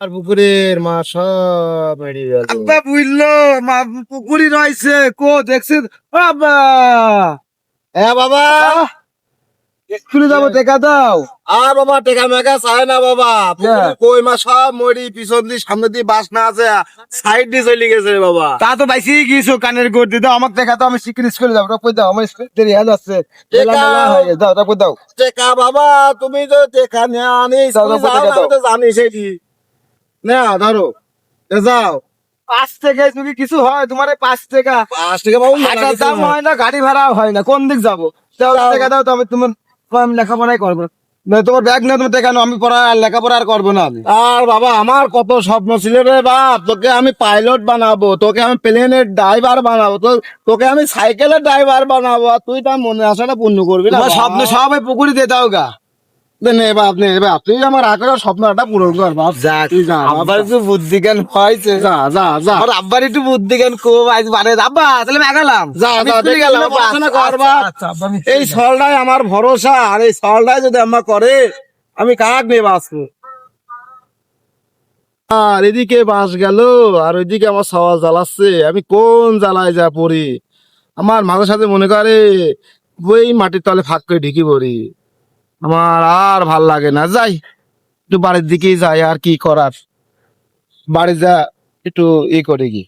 আর পুকুরের মা সব আব্বা বুঝলো মা পুকুরি রয়েছে কো আব্বা! হ্যাঁ বাবা! স্কুলে যাব দেখা দাও। আর বাবা টেকা মেকা চায় না বাবা। কই মা সব মরি পিছন দিয়ে সামনে দিয়ে বাস না আছে সাইড দিয়ে চলে গেছে বাবা। তা তো বাইসি গিয়েছো কানের গোড় দিয়ে। দাও আমাকে দেখা দাও আমি স্কুলে যাব দাও আমার স্কুল দেরি টেকা। হয়ে গেছে, দাও ওটা দাও। টেকা বাবা তুমি তো টেকা নিয়ে আনি দাও, দাও, যাও, টেকা আমি তো জানি সেটি না ধরো যাও। পাঁচ থেকে তুমি কিছু হয় তোমার পাঁচ টাকা। পাঁচ টাকা বাবু হাজার দাম হয়। না গাড়ি হয় না কোন দিক যাব। টাকা দাও তো আমি তোমার আমি লেখাপড়াই করব। না তোমার ব্যাগ না টাকা আমি পড়া আর লেখাপড়া আর করব না আমি। আর বাবা আমার কত স্বপ্ন ছিল রে বাপ তোকে আমি পাইলট বানাবো তোকে আমি প্লেনের ড্রাইভার বানাবো তো তোকে আমি সাইকেলের ড্রাইভার বানাবো আর তুই তার মনে আসাটা পূর্ণ করবি না স্বপ্ন সব এই পুকুরি দিয়ে দাও গা। আমার আগ্রহ স্বপ্নটা পূরণ কর বাপ। যা তুই যা বাপ, আব্বার একটু বুদ্ধি হয়েছে। যা যা যা। আর আব্বার একটু বুদ্ধি খুব আজ বাড়ে আব্বা তাহলে আমি আগালাম। যা, যা, স্কুলে দেখি গেলাম না, আব্বা, পড়াশোনা কর, বাপ। আব্বা, আমি এই সলটাই আমার ভরসা আর এই সলটাই যদি আমার করে আমি কাক নিয়ে বাঁচবো? আর এদিকে বাঁশ গেল আর ওইদিকে আমার সওয়াল জ্বালাচ্ছে আমি কোন জ্বালায় যা পড়ি? আমার মাঝে সাথে মনে করে ওই মাটির তলে ফাঁক করে ঢিকি পড়ি। আমার আর ভালো লাগে না। যাই, একটু বাড়ির দিকেই যাই, আর কি করার? বাড়ি যা, একটু ই করে কি